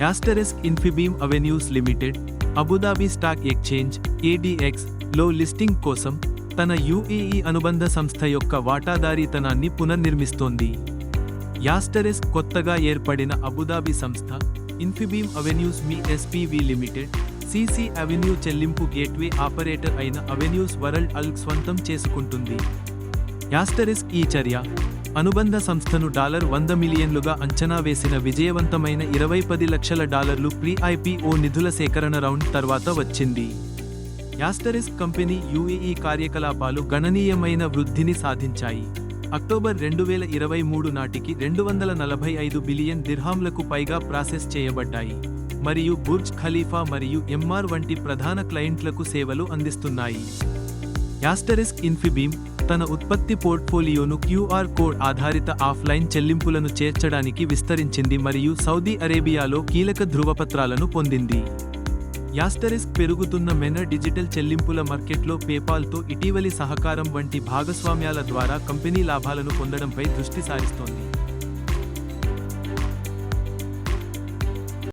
Asterisk Infibeam Avenues limited Abu Dhabi stock exchange ఏడిఎక్స్లో listing కోసం తన UAE అనుబంధ సంస్థ యొక్క వాటాదారీతనాన్ని పునర్నిర్మిస్తోంది. యాస్టరిస్క్ కొత్తగా ఏర్పడిన అబుదాబి సంస్థ Infibeam Avenues ME SPV limited CC Avenue చెల్లింపు గేట్వే ఆపరేటర్ అయిన అవెన్యూస్ వరల్డ్ అల్క్ స్వంతం చేసుకుంటుంది. యాస్టరిస్క్ ఈ చర్య అనుబంధ సంస్థను డాలర్ వంద మిలియన్లుగా అంచనా వేసిన విజయవంతమైన ఇరవై పది లక్షల డాలర్లు ప్రీ ఐపీఓ నిధుల సేకరణ రౌండ్ తర్వాత వచ్చింది. యాస్టరిస్క్ కంపెనీ యుఏఈ కార్యకలాపాలు గణనీయమైన వృద్ధిని సాధించాయి. అక్టోబర్ రెండు వేల ఇరవై మూడు నాటికి రెండు వందల నలభై ఐదు బిలియన్ దిర్హాంలకు పైగా ప్రాసెస్ చేయబడ్డాయి. మరియు బుర్జ్ ఖలీఫా మరియు ఎంఆర్ వంటి ప్రధాన క్లయింట్లకు సేవలు అందిస్తున్నాయి. యాస్టరిస్క్ ఇన్ఫిబీమ్ తన ఉత్పత్తి పోర్ట్ఫోలియోను క్యూఆర్ కోడ్ ఆధారిత ఆఫ్లైన్ చెల్లింపులను చేర్చడానికి విస్తరించింది మరియు సౌదీ అరేబియాలో కీలక ధృవపత్రాలను పొందింది. యాస్టరిస్క్ పెరుగుతున్న మెన డిజిటల్ చెల్లింపుల మార్కెట్లో పేపాల్తో ఇటీవలి సహకారం వంటి భాగస్వామ్యాల ద్వారా కంపెనీ లాభాలను పొందడంపై దృష్టి సారిస్తోంది.